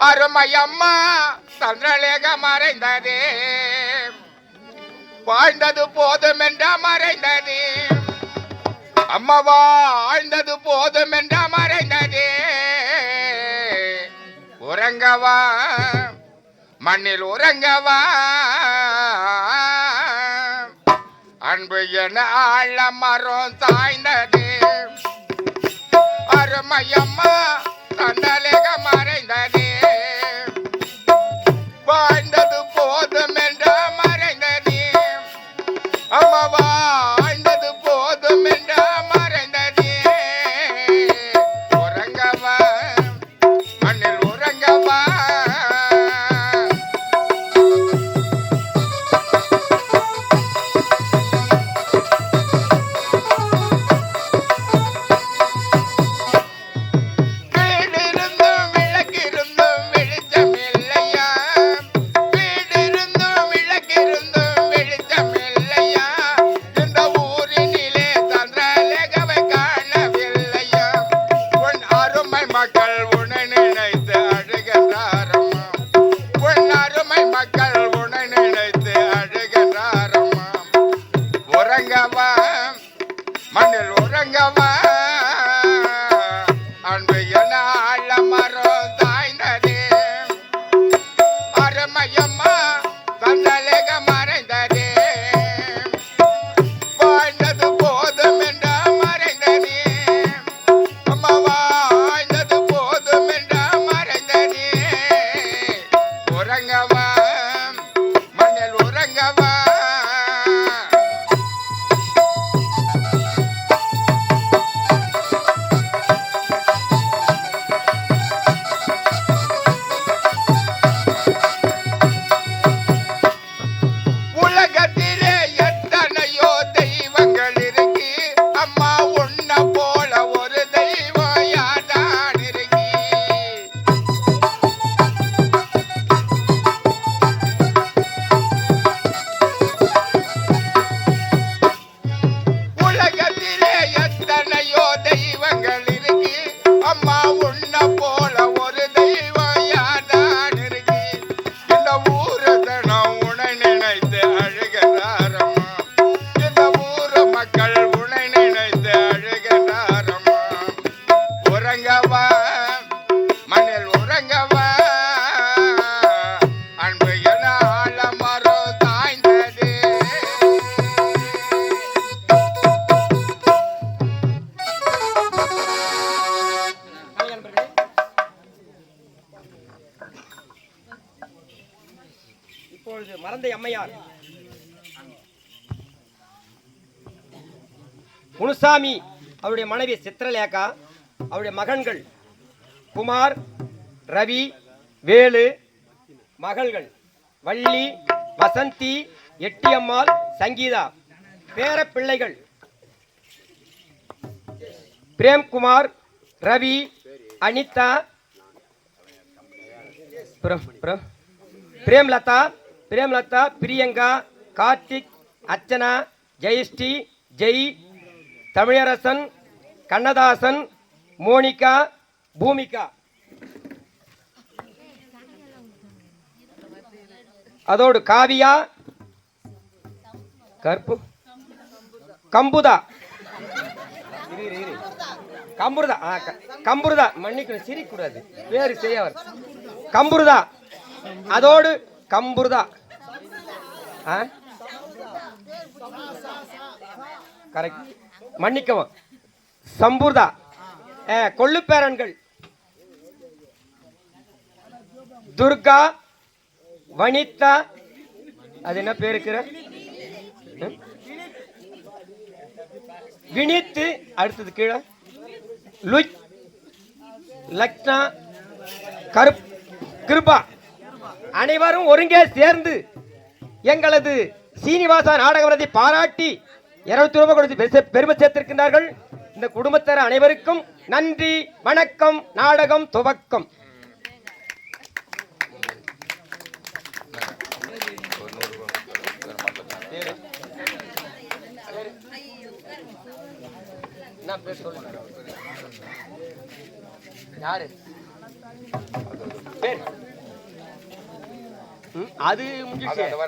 அருமையம்மா சந்திரலேக மறைந்ததே. வாழ்ந்தது போதும் என்ற மறைந்தது. அம்மாவா வாழ்ந்தது போதும் என்ற மறைந்ததே. உறங்கவா மண்ணில் உறங்கவா. அன்பு என ஆழ மரம் சாய்ந்தது. அருமையம்மா Baba. அழுகின்றாரம்மா உன் அருமை மக்கள் உன்னை நினைத்து அழுகின்றாரம்மா உறங்கவா? மண்ணில் உறங்கவா? இப்பொழுது மறந்த அம்மையார். முனுசாமி அவருடைய மனைவி சித்திரலேகா அவருடைய மகன்கள் குமார் ரவி வேலு மகள்கள் வள்ளி வசந்தி எட்டியம்மாள் சங்கீதா பேர பிள்ளைகள் பிரேம்குமார் ரவி அனிதா பிரேம்லதா பிரேம்லதா பிரியங்கா கார்த்திக் அர்ச்சனா ஜெயஸ்ரீ ஜெய் தமிழரசன் கண்ணதாசன் மோனிகா பூமிகா. அதோடு காவியா கற்பு கம்புதா. கம்புருதா கம்புருதா. மன்னிக்கணும் சிரிக்கூடாது வேறு செய்யவர் கம்புருதா. அதோடு கம்புருதா. கரெக்ட் மன்னிக்கவும். சம்பூர்தா. ஆ, கொள்ளுப்பேரன்கள். துர்கா வனிதா அது என்ன பேருக்கிற வினித்து அடுத்தது கீழே. லுய் லக்னா கருப் கிருபா. அனைவரும் ஒருங்கே சேர்ந்து எங்களது சீனிவாசா நாடக விருதை பாராட்டி இருநூத்தி ரூபாய் கொடுத்து பெருமை சேர்த்திருக்கின்றார்கள். இந்த குடும்பத்தார் அனைவருக்கும் நன்றி வணக்கம் நாடகம் துவக்கம். யாரு? அது வர